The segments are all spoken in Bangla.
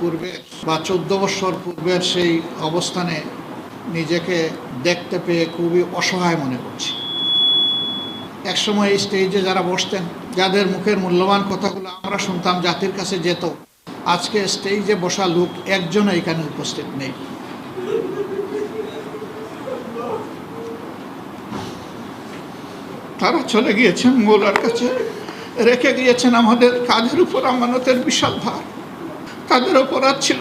পূর্বে বা চোদ্দ বছর পূর্বের সেই অবস্থানে নিজেকে দেখতে পেয়ে খুবই অসহায় মনে করছি। একসময় এই স্টেজে যারা বসতেন, যাদের মুখের মূল্যবান কথাগুলো আমরা শুনতাম, জাতির কাছে যেত, আজকে স্টেজে বসা লোক একজন এখানে উপস্থিত নেই। তারা চলে গিয়েছেন মৌলার কাছে, রেখে গিয়েছেন আমাদের কাঁধের উপর আমানতের বিশাল ভার। তাদের অপরাধ ছিল।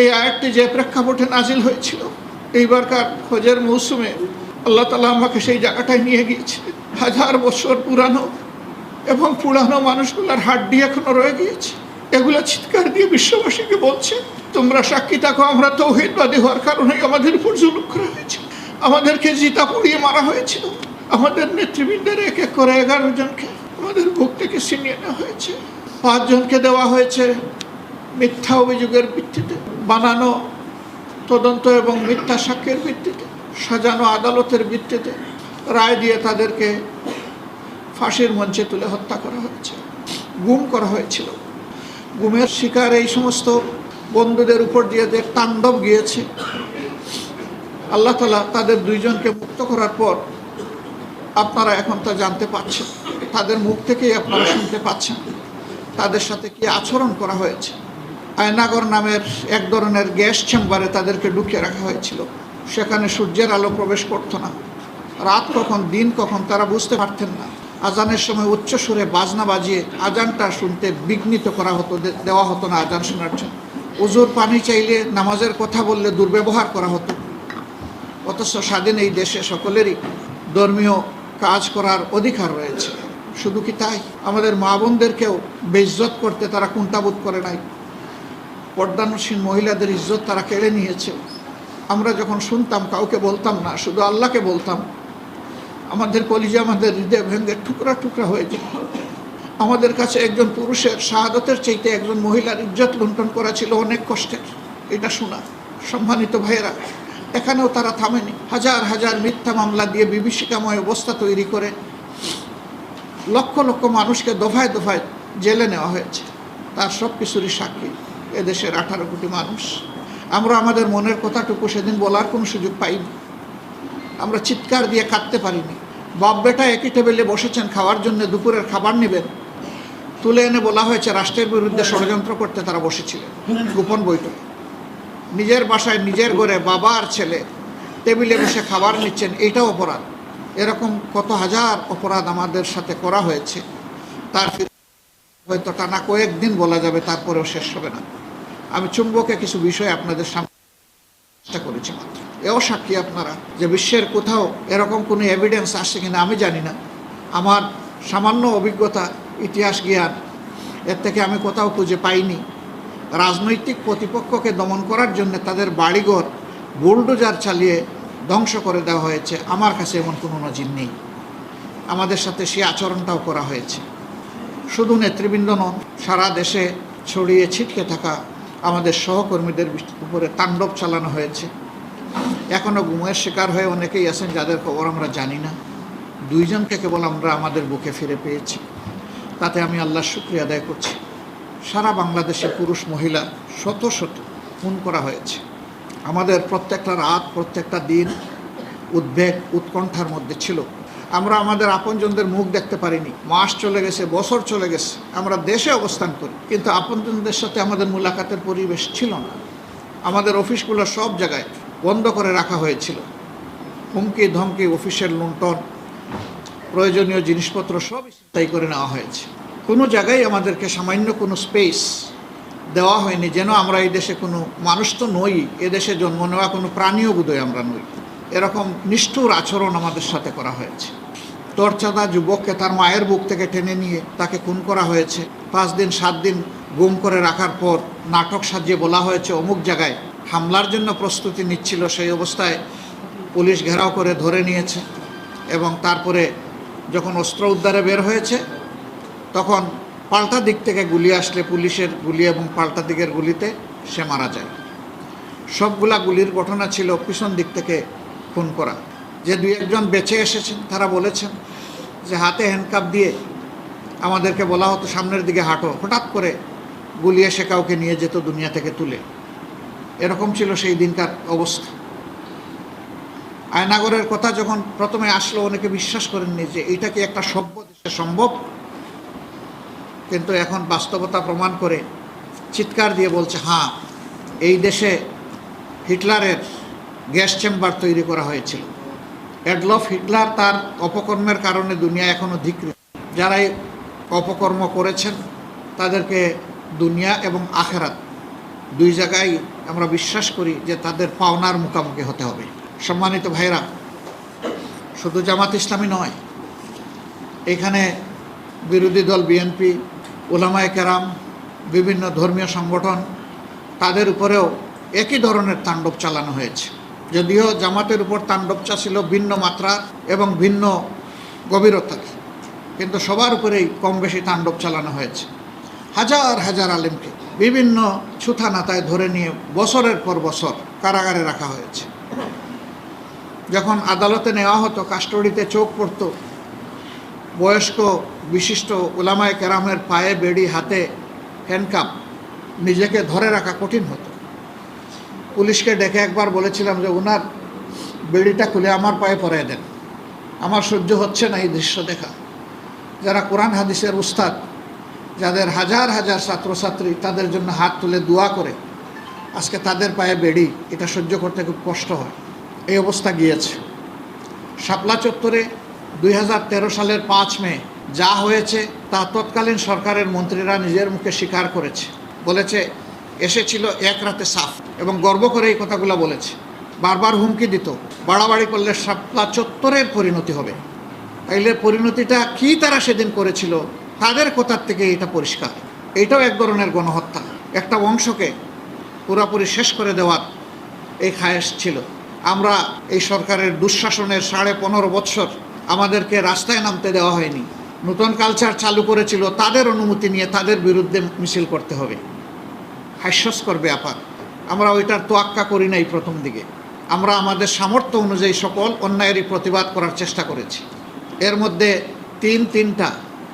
এই আয়াতটি যে প্রেক্ষাপটে নাজিল হয়েছিল, এইবারকার খোঁজের মৌসুমে আল্লাহ তালা আমাকে সেই জায়গাটায় নিয়ে গিয়েছে। হাজার বছর পুরানো এবং পুরানো মানুষগুলোর হাড্ডি এখনও রয়ে গিয়েছে। এগুলো চিৎকার দিয়ে বিশ্ববাসীকে বলছে, তোমরা সাক্ষী থাকো, আমরা তৌহিদবাদী হওয়ার কারণেই আমাদের উপর জুলুম করা হয়েছে আমাদেরকে জিতা পুড়িয়ে মারা হয়েছিল। আমাদের নেতৃবৃন্দের এক এক করে এগারো জনকে আমাদের বুক থেকে ছিনিয়ে নেওয়া হয়েছে। পাঁচজনকে দেওয়া হয়েছে মিথ্যা অভিযোগের ভিত্তিতে। বানানো তদন্ত এবং মিথ্যা সাক্ষ্যের ভিত্তিতে। সাজানো আদালতের ভিত্তিতে রায় দিয়ে তাদেরকে ফাঁসির মঞ্চে তুলে হত্যা করা হয়েছে। গুম করা হয়েছিল। গুমের শিকার এই সমস্ত বন্ধুদের উপর দিয়ে যে তাণ্ডব গিয়েছে, আল্লাহ তালা তাদের দুইজনকে মুক্ত করার পর আপনারা এখন তা জানতে পাচ্ছেন তাদের মুখ থেকেই আপনারা শুনতে পাচ্ছেন। তাদের সাথে কি আচরণ করা হয়েছে? আয়নাগর নামের এক ধরনের গ্যাস চেম্বারে তাদেরকে ঢুকিয়ে রাখা হয়েছিল। সেখানে সূর্যের আলো প্রবেশ করতো না। রাত কখন, দিন কখন, তারা বুঝতে পারতেন না। আজানের সময় উচ্চ সুরে বাজনা বাজিয়ে আজানটা শুনতে বিঘ্নিত করা হতো দেওয়া হতো না আজান শোনার জন্য। উজুর পানি চাইলে নামাজের কথা বললে দুর্ব্যবহার করা হতো। অথচ স্বাধীন এই দেশে সকলেরই ধর্মীয় কাজ করার অধিকার রয়েছে। শুধু কি তাই? আমাদের মা বোনদেরকেও বেইজ্জত করতে তারা কুণ্ঠাবোধ করে নাই। পর্দানসীন মহিলাদের ইজ্জত তারা কেড়ে নিয়েছে। আমরা যখন শুনতাম, কাউকে বলতাম না, শুধু আল্লাহকে বলতাম, আমাদের কলিজা, আমাদের হৃদয় ভেঙে টুকরা টুকরা হয়ে যেত। আমাদের কাছে একজন পুরুষের শাহাদতের চাইতে একজন মহিলার ইজ্জত লুণ্ঠন করা ছিল অনেক কষ্টের। এটা শোনা, সম্মানিত ভাইয়েরা এখানেও তারা থামেনি। হাজার হাজার মিথ্যা মামলা দিয়ে বিভীষিকাময় অবস্থা তৈরি করে লক্ষ লক্ষ মানুষকে দফায় দফায় জেলে নেওয়া হয়েছে। তার সব কিছুরই সাক্ষী এদেশের আঠারো কোটি মানুষ। আমরা আমাদের মনের কথাটুকু সেদিন বলার কোনো সুযোগ পাইনি। আমরা চিৎকার দিয়ে কাঁদতে পারিনি। বাপ বেটা একই টেবিলে বসেছেন, খাওয়ার জন্য দুপুরের খাবার নেবেন। তুলে এনে বলা হয়েছে, রাষ্ট্রের বিরুদ্ধে ষড়যন্ত্র করতে তারা বসেছিলেন। গোপন বৈঠকে। নিজের বাসায় নিজের ঘরে বাবা আর ছেলে, টেবিলে বসে খাবার নিচ্ছেন এইটাও অপরাধ। এরকম কত হাজার অপরাধ আমাদের সাথে করা হয়েছে। তার হয়তো টানা কয়েকদিন বলা যাবে, তারপরেও শেষ হবে না। আমি চুম্বকে কিছু বিষয় আপনাদের সামনে চেষ্টা করেছি মাত্র। এও সাক্ষী আপনারা যে বিশ্বের কোথাও এরকম কোনো এভিডেন্স আসছে কিনা আমি জানি না। আমার সামান্য অভিজ্ঞতা, ইতিহাস, জ্ঞান, এর থেকে আমি কোথাও খুঁজে পাইনি। রাজনৈতিক প্রতিপক্ষকে দমন করার জন্য তাদের বাড়িঘর, বুলডোজার চালিয়ে ধ্বংস করে দেওয়া হয়েছে। আমার কাছে এমন কোনো নজির নেই। আমাদের সাথে সেই আচরণটাও করা হয়েছে। শুধু নেতৃবৃন্দ নন, সারা দেশে ছড়িয়ে ছিটকে থাকা আমাদের সহকর্মীদের উপরে তাণ্ডব চালানো হয়েছে। এখনও গুমের শিকার হয়ে অনেকেই আছেন যাদের খবর আমরা জানি না। দুইজনকে কেবল আমরা আমাদের বুকে ফিরে পেয়েছি। তাতে আমি আল্লাহর শুক্রিয়া আদায় করছি। সারা বাংলাদেশে পুরুষ মহিলা শত শত খুন করা হয়েছে। আমাদের প্রত্যেকটা রাত, প্রত্যেকটা দিন উদ্বেগ, উৎকণ্ঠার মধ্যে ছিল। আমরা আমাদের আপনজনদের মুখ দেখতে পারিনি। মাস চলে গেছে, বছর চলে গেছে। আমরা দেশে অবস্থান করি। কিন্তু আপনজনদের সাথে আমাদের মুলাকাতের পরিবেশ ছিল না। আমাদের অফিসগুলো সব জায়গায় বন্ধ করে রাখা হয়েছিল। হুমকি ধমকি, অফিসের লুণ্ঠন, প্রয়োজনীয় জিনিসপত্র সব তাই করে নেওয়া হয়েছে। কোনো জায়গায় আমাদেরকে সামান্য কোনো স্পেস দেওয়া হয়নি যেন আমরা এই দেশে কোনো মানুষ তো নই এদেশে জন্ম নেওয়া কোনো প্রাণীয় বোধহয় আমরা নই। এরকম নিষ্ঠুর আচরণ আমাদের সাথে করা হয়েছে। তরচাদা যুবককে তার মায়ের বুক থেকে টেনে নিয়ে তাকে খুন করা হয়েছে। পাঁচ দিন, সাত দিন গুম করে রাখার পর নাটক সাজিয়ে বলা হয়েছে, অমুক জায়গায় হামলার জন্য প্রস্তুতি নিচ্ছিল, সেই অবস্থায় পুলিশ ঘেরাও করে ধরে নিয়েছে এবং তারপরে যখন অস্ত্র উদ্ধারে বের হয়েছে তখন পাল্টা দিক থেকে গুলি আসলে পুলিশের গুলি এবং পাল্টা দিকের গুলিতে সে মারা যায়। সবগুলা গুলির ঘটনা ছিল পিছন দিক থেকে খুন করা। যে দুই একজন বেঁচে এসেছেন, তারা বলেছেন যে হাতে হ্যান্ডকাপ দিয়ে আমাদেরকে বলা হতো, সামনের দিকে হাঁটো, হঠাৎ করে গুলি এসে কাউকে নিয়ে যেত দুনিয়া থেকে তুলে। এরকম ছিল সেই দিনকার অবস্থা। আয়নাগরের কথা যখন প্রথমে আসলো, অনেকে বিশ্বাস করেননি যে এটা কি একটা সভ্য দেশে সম্ভব? কিন্তু এখন বাস্তবতা প্রমাণ করে চিৎকার দিয়ে বলছে হ্যাঁ এই দেশে হিটলারের গ্যাস চেম্বার তৈরি করা হয়েছিল। অ্যাডলফ হিটলার তার অপকর্মের কারণে দুনিয়া এখনও ধিকৃত। যারা এই অপকর্ম করেছেন, তাদেরকে দুনিয়া এবং আখেরাত দুই জায়গায় আমরা বিশ্বাস করি যে তাদের পাওনার মুখোমুখি হতে হবে। সম্মানিত ভাইরা শুধু জামাত ইসলামী নয়, এখানে বিরোধী দল বিএনপি ওলামায় কেরাম, বিভিন্ন ধর্মীয় সংগঠন, তাদের উপরেও একই ধরনের তাণ্ডব চালানো হয়েছে। যদিও জামাতের উপর তাণ্ডবটা ছিল ভিন্ন মাত্রা এবং ভিন্ন গভীরতার কিন্তু সবার উপরেই কম বেশি তাণ্ডব চালানো হয়েছে। হাজার হাজার আলেমকে বিভিন্ন ছুথানাতায় ধরে নিয়ে বছরের পর বছর কারাগারে রাখা হয়েছে। যখন আদালতে নেওয়া হতো, কাস্টডিতে চোখ পড়তো, বয়স্ক বিশিষ্ট ওলামায় কেরামের পায়ে, বেড়ি, হাতে হ্যান্ডকাপ নিজেকে ধরে রাখা কঠিন হতো। পুলিশকে ডেকে একবার বলেছিলাম যে ওনার বেড়িটা খুলে আমার পায়ে পরাই দেন। আমার সহ্য হচ্ছে না এই দৃশ্য দেখা। যারা কোরআন হাদিসের উস্তাদ, যাদের হাজার হাজার ছাত্রছাত্রী তাদের জন্য হাত তুলে দোয়া করে, আজকে তাদের পায়ে বেড়ি, এটা সহ্য করতে খুব কষ্ট হয়। এই অবস্থা গিয়েছে। শাপলা চত্বরে দুই হাজার তেরো সালের পাঁচ মে যা হয়েছে তা তৎকালীন সরকারের মন্ত্রীরা নিজের মুখে স্বীকার করেছে। বলেছে, এসেছিল এক রাতে সাফ এবং গর্ব করে এই কথাগুলো বলেছে। বারবার হুমকি দিত। বাড়াবাড়ি করলে শাপলা চত্বরের পরিণতি হবে। তাইলে পরিণতিটা কি তারা সেদিন করেছিল? তাদের কোথার থেকে এটা পরিষ্কার। এটাও এক ধরনের গণহত্যা। একটা বংশকে পুরাপুরি শেষ করে দেওয়ার এই খায়েশ ছিল। আমরা এই সরকারের দুঃশাসনের সাড়ে পনেরো বৎসর আমাদেরকে রাস্তায় নামতে দেওয়া হয়নি। নতুন কালচার চালু করেছিল, তাদের অনুমতি নিয়ে তাদের বিরুদ্ধে মিছিল করতে হবে। হাস্যস্কর ব্যাপার। আমরা ওইটার তোয়াক্কা করি নাই প্রথম দিকে। আমরা আমাদের সামর্থ্য অনুযায়ী সকল অন্যায়েরই প্রতিবাদ করার চেষ্টা করেছি। এর মধ্যে তিন তিনটা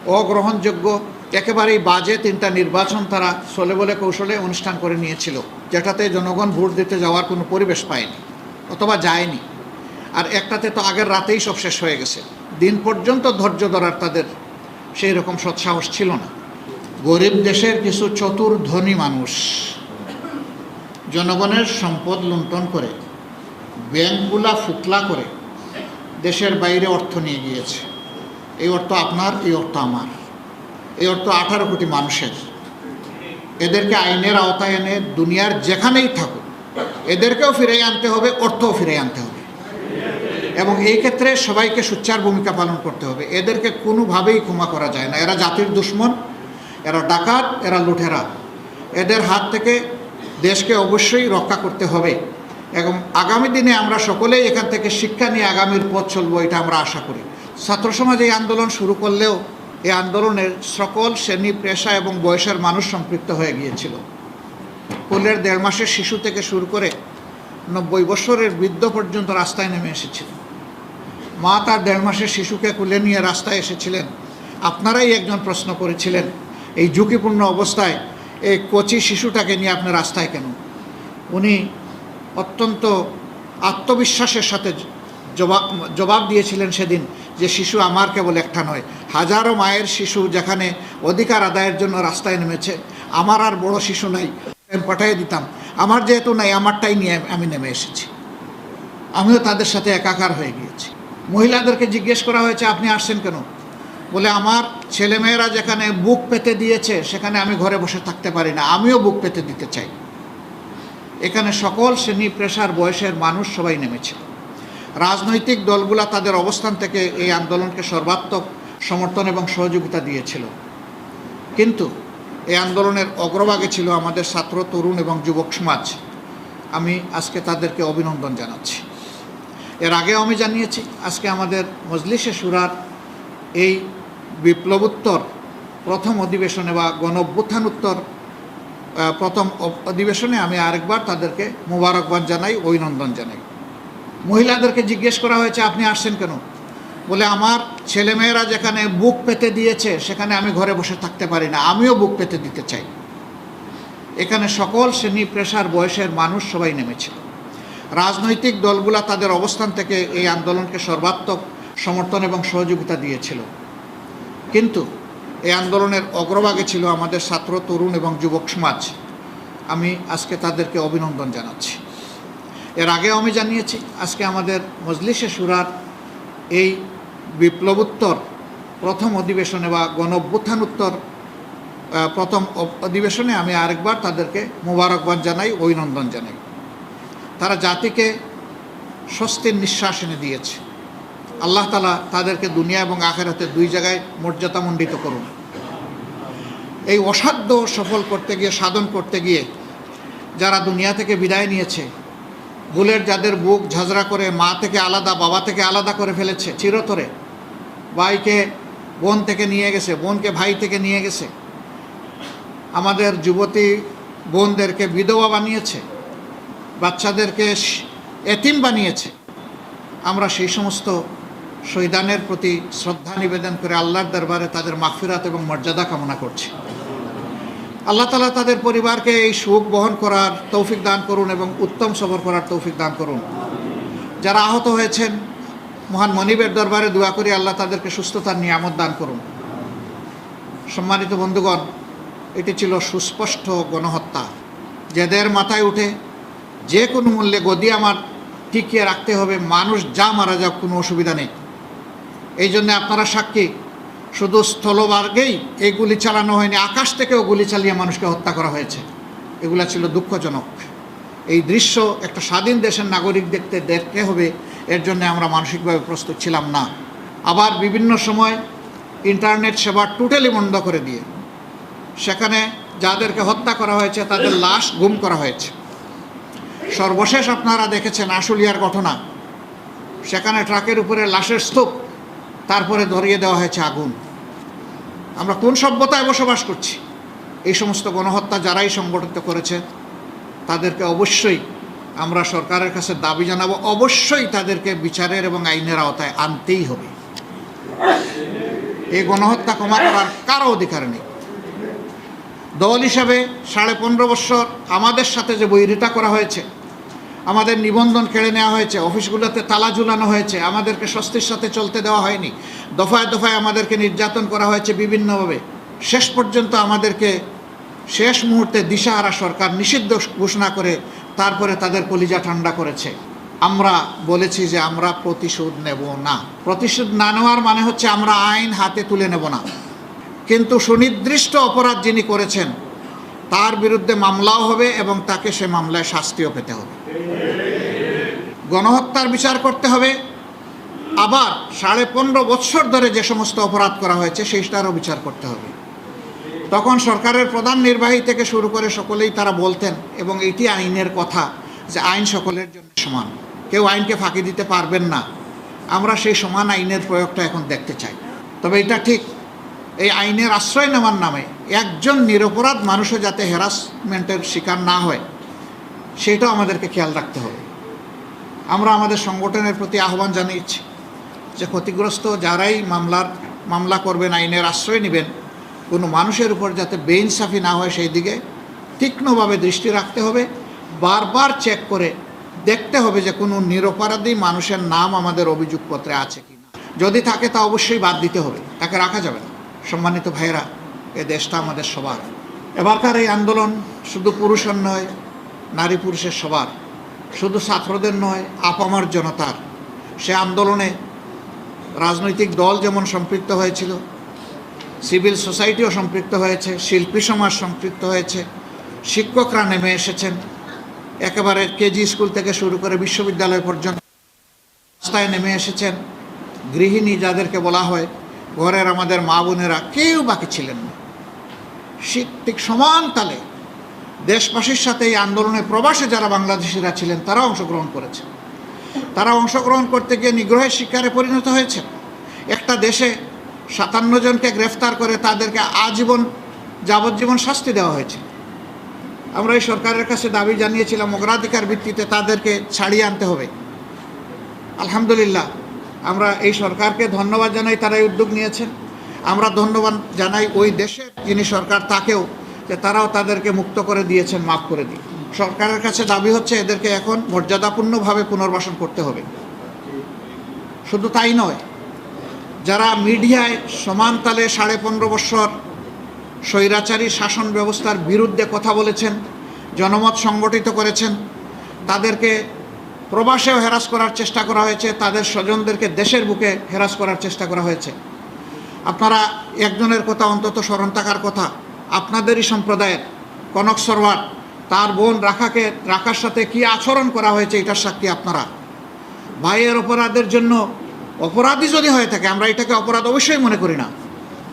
অগ্রহণযোগ্য, একেবারেই বাজে তিনটা নির্বাচন তারা চলে বলে কৌশলে অনুষ্ঠান করে নিয়েছিল, যেটাতে জনগণ ভোট দিতে যাওয়ার কোনো পরিবেশ পায়নি অথবা যায়নি। আর একটাতে তো আগের রাতেই সব শেষ হয়ে গেছে। দিন পর্যন্ত ধৈর্য ধরার তাদের সেই রকম সৎসাহস ছিল না। গরিব দেশের কিছু চতুর ধনী মানুষ জনগণের সম্পদ লুণ্ঠন করে, ব্যাংকগুলা ফুকলা করে দেশের বাইরে অর্থ নিয়ে গিয়েছে। এই অর্থ আপনার, এই অর্থ আমার। এই অর্থ আঠারো কোটি মানুষের। এদেরকে আইনের আওতায় এনে দুনিয়ার যেখানেই থাকুক, এদেরকেও ফিরে আনতে হবে, অর্থও ফিরে আনতে হবে। এবং এই ক্ষেত্রে সবাইকে সুচ্চার ভূমিকা পালন করতে হবে। এদেরকে কোনোভাবেই ক্ষমা করা যায় না। এরা জাতির দুশ্মন, এরা ডাকাত, এরা লুঠেরা এদের হাত থেকে দেশকে অবশ্যই রক্ষা করতে হবে এবং আগামী দিনে আমরা সকলেই এখান থেকে শিক্ষা নিয়ে আগামীর পথ চলবো, এটা আমরা আশা করি। ছাত্র সমাজ এই আন্দোলন শুরু করলেও এই আন্দোলনের সকল শ্রেণি, পেশা এবং বয়সের মানুষ সম্পৃক্ত হয়ে গিয়েছিল। কোলের দেড় মাসের শিশু থেকে শুরু করে নব্বই বছরের বৃদ্ধ পর্যন্ত রাস্তায় নেমে এসেছিল। মা তার দেড় মাসের শিশুকে কুলে নিয়ে রাস্তায় এসেছিলেন। আপনারাই একজন প্রশ্ন করেছিলেন, এই ঝুঁকিপূর্ণ অবস্থায় এই কচি শিশুটাকে নিয়ে আপনি রাস্তায় কেন? উনি অত্যন্ত আত্মবিশ্বাসের সাথে জবাব জবাব দিয়েছিলেন সেদিন যে শিশু আমার কেবল একটা নয়, হাজারো মায়ের শিশু যেখানে অধিকার আদায়ের জন্য রাস্তায় নেমেছে, আমার আর বড় শিশু নাই পাঠিয়ে দিতাম। আমার যেহেতু নাই, আমারটাই নিয়ে আমি নেমে এসেছি। আমিও তাদের সাথে একাকার হয়ে গিয়েছি। মহিলাদেরকে জিজ্ঞেস করা হয়েছে, আপনি আসছেন কেন? বলে, আমার ছেলেমেয়েরা যেখানে বুক পেতে দিয়েছে, সেখানে আমি ঘরে বসে থাকতে পারি না। আমিও বুক পেতে দিতে চাই। এখানে সকল শ্রেণি পেশার বয়সের মানুষ সবাই নেমেছিল। রাজনৈতিক দলগুলা তাদের অবস্থান থেকে এই আন্দোলনকে সর্বাত্মক সমর্থন এবং সহযোগিতা দিয়েছিল। কিন্তু এই আন্দোলনের অগ্রভাগে ছিল আমাদের ছাত্র তরুণ এবং যুবক সমাজ। আমি আজকে তাদেরকে অভিনন্দন জানাচ্ছি। এর আগেও আমি জানিয়েছি আজকে আমাদের মজলিসে সুরার এই বিপ্লবোত্তর প্রথম অধিবেশনে বা গণ অভ্যুত্থানোত্তর আহ, প্রথম অধিবেশনে আমি আরেকবার তাদেরকে মোবারকবাদ জানাই অভিনন্দন জানাই। মহিলাদেরকে জিজ্ঞেস করা হয়েছে আপনি আসছেন কেন? বলে, আমার ছেলেমেয়েরা যেখানে বুক পেতে দিয়েছে, সেখানে আমি ঘরে বসে থাকতে পারি না। আমিও বুক পেতে দিতে চাই। এখানে সকল শ্রেণি পেশার বয়সের মানুষ সবাই নেমেছিল। রাজনৈতিক দলগুলা তাদের অবস্থান থেকে এই আন্দোলনকে সর্বাত্মক সমর্থন এবং সহযোগিতা দিয়েছিল। কিন্তু এই আন্দোলনের অগ্রভাগে ছিল আমাদের ছাত্র, তরুণ এবং যুবক সমাজ। আমি আজকে তাদেরকে অভিনন্দন জানাচ্ছি। এর আগেও আমি জানিয়েছি, আজকে আমাদের মজলিসে সুরার এই বিপ্লবোত্তর প্রথম অধিবেশনে বা গণ অভ্যুত্থানোত্তর প্রথম অধিবেশনে আমি আরেকবার তাদেরকে মোবারকবাদ জানাই, অভিনন্দন জানাই। তারা জাতিকে স্বস্তির নিঃশ্বাস এনে দিয়েছে। আল্লাহ তালা তাদেরকে দুনিয়া এবং আখেরাতে দুই জায়গায় মর্যাদামণ্ডিত করুন। এই অসাধ্য সফল করতে গিয়ে, সাধন করতে গিয়ে যারা দুনিয়া থেকে বিদায় নিয়েছে, ভুলের যাদের বুক ঝাঁঝরা করে মা থেকে আলাদা, বাবা থেকে আলাদা করে ফেলেছে, চিরতরে ভাইকে, বোন থেকে নিয়ে গেছে, বোনকে ভাই থেকে নিয়ে গেছে। আমাদের যুবতী বোনদেরকে বিধবা বানিয়েছে, বাচ্চাদেরকে এতিম বানিয়েছে। আমরা সেই সমস্ত শহীদানের প্রতি শ্রদ্ধা নিবেদন করে আল্লাহর দরবারে তাদের মাফিরাত এবং মর্যাদা কামনা করছি। আল্লাহ তালা তাদের পরিবারকে এই সুখ বহন করার তৌফিক দান করুন এবং উত্তম সবর করার তৌফিক দান করুন। যারা আহত হয়েছেন মহান মনিবের দরবারে দোয়া করি, আল্লাহ তাদেরকে সুস্থতার নিয়ামত দান করুন। সম্মানিত বন্ধুগণ, এটি ছিল সুস্পষ্ট গণহত্যা। যাদের মাথায় উঠে যে কোনো মূল্যে গদি আমার টিকিয়ে রাখতে হবে, মানুষ যা মারা যাক কোনো অসুবিধা নেই। এই জন্য আপনারা সাক্ষী, শুধু স্থলমার্গেই এই গুলি চালানো হয়নি, আকাশ থেকেও গুলি চালিয়ে মানুষকে হত্যা করা হয়েছে। এগুলা ছিল দুঃখজনক। এই দৃশ্য একটা স্বাধীন দেশের নাগরিক দেখতে দেখতে হবে এর জন্য আমরা মানসিকভাবে প্রস্তুত ছিলাম না। আবার বিভিন্ন সময় ইন্টারনেট সেবা টোটালি বন্ধ করে দিয়ে, সেখানে যাদেরকে হত্যা করা হয়েছে, তাদের লাশ গুম করা হয়েছে। সর্বশেষ আপনারা দেখেছেন আশুলিয়ার ঘটনা। সেখানে ট্রাকের উপরে লাশের স্তূপ, তারপরে ধরিয়ে দেওয়া হয়েছে আগুন। আমরা কোন সভ্যতায় বসবাস করছি? এই সমস্ত গণহত্যা যারাই সংগঠিত করেছে, তাদেরকে অবশ্যই আমরা সরকারের কাছে দাবি জানাব, অবশ্যই তাদেরকে বিচারের এবং আইনের আওতায় আনতেই হবে। এই গণহত্যা ক্ষমা করার কারও অধিকার নেই। দল হিসাবে সাড়ে পনেরো বছর আমাদের সাথে যে বৈরিতা করা হয়েছে, আমাদের নিবন্ধন কেড়ে নেওয়া হয়েছে, অফিসগুলোতে তালা ঝুলানো হয়েছে, আমাদেরকে স্বস্তির সাথে চলতে দেওয়া হয়নি, দফায় দফায় আমাদেরকে নির্যাতন করা হয়েছে বিভিন্নভাবে, শেষ পর্যন্ত আমাদেরকে শেষ মুহূর্তে দিশাহারা সরকার নিষিদ্ধ ঘোষণা করে তারপরে তাদের কলিজা ঠান্ডা করেছে। আমরা বলেছি যে আমরা প্রতিশোধ নেব না। প্রতিশোধ না নেওয়ার মানে হচ্ছে আমরা আইন হাতে তুলে নেব না। কিন্তু সুনির্দিষ্ট অপরাধ যিনি করেছেন, তার বিরুদ্ধে মামলাও হবে এবং তাকে সে মামলায় শাস্তিও পেতে হবে। গণহত্যার বিচার করতে হবে। আবার সাড়ে পনেরো বৎসর ধরে যে সমস্ত অপরাধ করা হয়েছে, সেইটারও বিচার করতে হবে। তখন সরকারের প্রধান নির্বাহী থেকে শুরু করে সকলেই তারা বলতেন, এবং এটি আইনের কথা যে আইন সকলের জন্য সমান। কেউ আইনকে ফাঁকি দিতে পারবেন না। আমরা সেই সমান আইনের প্রয়োগটা এখন দেখতে চাই। তবে এটা ঠিক, এই আইনের আশ্রয় নেওয়ার নামে একজন নিরপরাধ মানুষও যাতে হ্যারাসমেন্টের শিকার না হয়, সেটাও আমাদেরকে খেয়াল রাখতে হবে। আমরা আমাদের সংগঠনের প্রতি আহ্বান জানিয়েছি যে ক্ষতিগ্রস্ত যারাই মামলার, মামলা করবেন, আইনের আশ্রয় নেবেন কোনো মানুষের উপর যাতে বেইনসাফি না হয় সেই দিকে তীক্ষ্ণভাবে দৃষ্টি রাখতে হবে, বারবার চেক করে দেখতে হবে যে কোনো নিরপরাধী মানুষের নাম আমাদের অভিযোগপত্রে আছে কি না। যদি থাকে তা অবশ্যই বাদ দিতে হবে, তাকে রাখা যাবে না। সম্মানিত ভাইয়েরা, এ দেশটা আমাদের সবার। এবারকার এই আন্দোলন শুধু পুরুষের নয়, নারী পুরুষের সবার। শুধু ছাত্রদের নয়, আপামার জনতার। সে আন্দোলনে রাজনৈতিক দল যেমন সম্পৃক্ত হয়েছিল সিভিল সোসাইটিও সম্পৃক্ত হয়েছে, শিল্পী সমাজ সম্পৃক্ত হয়েছে, শিক্ষকরা নেমে এসেছেন। একেবারে কেজি স্কুল থেকে শুরু করে বিশ্ববিদ্যালয় পর্যন্ত রাস্তায় নেমে এসেছেন। গৃহিণী যাদেরকে বলা হয়, ঘরের আমাদের মা বোনেরা কেউ বাকি ছিলেন না। শীত ঠিক সমান তালে দেশবাসীর সাথে এই আন্দোলনে প্রবাসে যারা বাংলাদেশিরা ছিলেন, তারা অংশগ্রহণ করেছে তারা অংশগ্রহণ করতে গিয়ে নিগ্রহের শিকারে পরিণত হয়েছে একটা দেশে সাতান্ন জনকে গ্রেফতার করে তাদেরকে আজীবন যাবজ্জীবন শাস্তি দেওয়া হয়েছে। আমরা এই সরকারের কাছে দাবি জানিয়েছিলাম, অগ্রাধিকার ভিত্তিতে তাদেরকে ছাড়িয়ে আনতে হবে। আলহামদুলিল্লাহ, আমরা এই সরকারকে ধন্যবাদ জানাই, তারা এই উদ্যোগ নিয়েছেন। আমরা ধন্যবাদ জানাই ওই দেশের যিনি সরকার, তাকেও যে তারাও তাদেরকে মুক্ত করে দিয়েছেন, মাফ করে দিয়ে সরকারের কাছে দাবি হচ্ছে, এদেরকে এখন মর্যাদাপূর্ণভাবে পুনর্বাসন করতে হবে। শুধু তাই নয় যারা মিডিয়ায় সমান তালে সাড়ে পনেরো বৎসর স্বৈরাচারী শাসন ব্যবস্থার বিরুদ্ধে কথা বলেছেন, জনমত সংগঠিত করেছেন, তাদেরকে প্রবাসেও হেরাস করার চেষ্টা করা হয়েছে, তাদের স্বজনদেরকে দেশের বুকে হেরাস করার চেষ্টা করা হয়েছে। আপনারা একজনের কথা, অন্তত স্মরণ থাকার কথা, আপনাদেরই সম্প্রদায়ের কনক সরওয়ার তার বোন রাখাকে, রাখার সাথে কি আচরণ করা হয়েছে, এটার সাক্ষী আপনারা। ভাইয়ের অপরাধের জন্য অপরাধী যদি হয়ে থাকে, আমরা এটাকে অপরাধ অবশ্যই মনে করি না।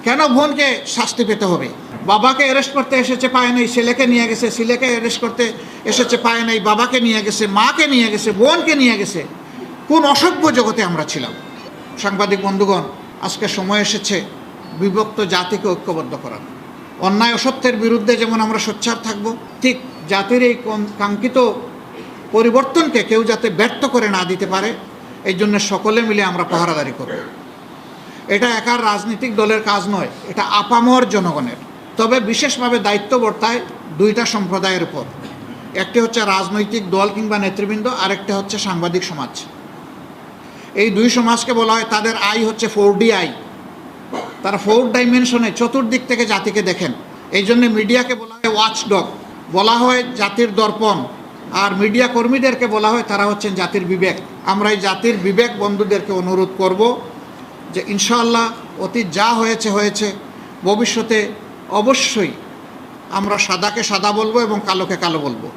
কেন বোনকে শাস্তি পেতে হবে? বাবাকে অ্যারেস্ট করতে এসেছে, পায় নাই, ছেলেকে নিয়ে গেছে, ছেলেকে অ্যারেস্ট করতে এসেছে, পায় নাই, বাবাকে নিয়ে গেছে, মাকে নিয়ে গেছে, বোনকে নিয়ে গেছে। কোন অসভ্য জগতে আমরা ছিলাম? সাংবাদিক বন্ধুগণ, আজকে সময় এসেছে বিভক্ত জাতিকে ঐক্যবদ্ধ করার। অন্যায় অসত্যের বিরুদ্ধে যেমন আমরা সোচ্চার থাকব, ঠিক জাতির এই কাঙ্ক্ষিত পরিবর্তনকে কেউ যাতে ব্যর্থ করে না দিতে পারে এই জন্য সকলে মিলে আমরা পাহারাদারি করব। এটা একার রাজনৈতিক দলের কাজ নয়, এটা আপামর জনগণের। তবে বিশেষভাবে দায়িত্ব বর্তায় দুইটা সম্প্রদায়ের উপর। একটি হচ্ছে রাজনৈতিক দল কিংবা নেতৃবৃন্দ, আরেকটা হচ্ছে সাংবাদিক সমাজ। এই দুই সমাজকে বলা হয়, তাদের আই হচ্ছে ফোর ডি আই। তারা ফোর ডাইমেনশনে চতুর্দিক থেকে জাতিকে দেখেন। এই জন্য মিডিয়াকে বলা হয় ওয়াচ ডগ বলা হয় জাতির দর্পণ। আর মিডিয়া কর্মীদেরকে বলা হয়, তারা হচ্ছেন জাতির বিবেক। আমরা এই জাতির বিবেক বন্ধুদেরকে অনুরোধ করব যে ইনশাআল্লাহ অতীত যা হয়েছে হয়েছে, ভবিষ্যতে অবশ্যই আমরা সাদাকে সাদা বলব এবং কালোকে কালো বলব।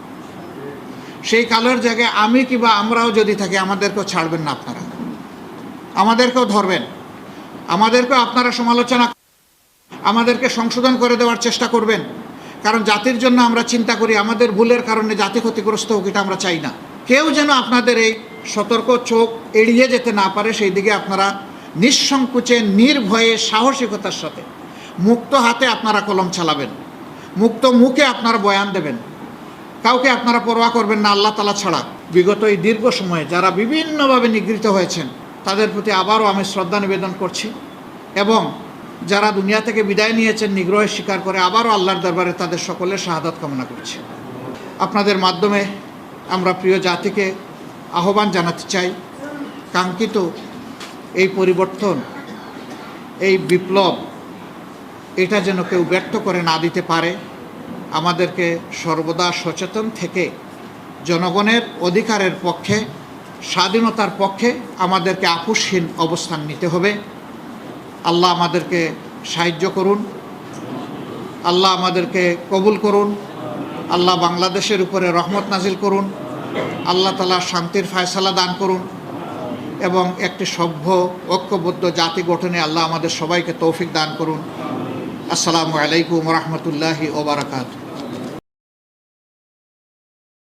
সেই কালোর জায়গায় আমি কিংবা আমরাও যদি থাকি, আমাদেরকেও ছাড়বেন না আপনারা। আমাদেরকেও ধরবেন। আমাদেরকেও আপনারা সমালোচনা, আমাদেরকে সংশোধন করে দেওয়ার চেষ্টা করবেন। কারণ জাতির জন্য আমরা চিন্তা করি, আমাদের ভুলের কারণে জাতি ক্ষতিগ্রস্ত হোক, এটা আমরা চাই না। কেউ যেন আপনাদের এই সতর্ক চোখ এড়িয়ে যেতে না পারে, সেই দিকে আপনারা নিঃসংকোচে, নির্ভয়ে, সাহসিকতার সাথে মুক্ত হাতে আপনারা কলম চালাবেন। মুক্ত মুখে আপনারা বয়ান দেবেন। কাউকে আপনারা পরোয়া করবেন না, আল্লাহ তালা ছাড়া। বিগত এই দীর্ঘ সময়ে যারা বিভিন্নভাবে নিগৃহীত হয়েছেন, তাদের প্রতি আবারও আমি শ্রদ্ধা নিবেদন করছি। এবং যারা দুনিয়া থেকে বিদায় নিয়েছেন, নিগ্রহের স্বীকার করে আবারও আল্লাহর দরবারে তাদের সকলের শাহাদাত কামনা করছি। আপনাদের মাধ্যমে আমরা প্রিয় জাতিকে আহ্বান জানাতে চাই, কাঙ্ক্ষিত এই পরিবর্তন, এই বিপ্লব, এটা যেন কেউ ব্যর্থ করে না দিতে পারে, আমাদেরকে সর্বদা সচেতন থেকে জনগণের অধিকারের পক্ষে, স্বাধীনতার পক্ষে আমাদেরকে আপুসহীন অবস্থান নিতে হবে। আল্লাহ আমাদেরকে সাহায্য করুন। আল্লাহ আমাদেরকে কবুল করুন। আল্লাহ বাংলাদেশের উপরে রহমত নাজিল করুন। আল্লাহ তালা শান্তির ফায়সালা দান করুন এবং একটি সভ্য, ঐক্যবদ্ধ জাতি গঠনে আল্লাহ আমাদের সবাইকে তৌফিক দান করুন। আসসালামু আলাইকুম রহমতুল্লাহি ওবরাকাতু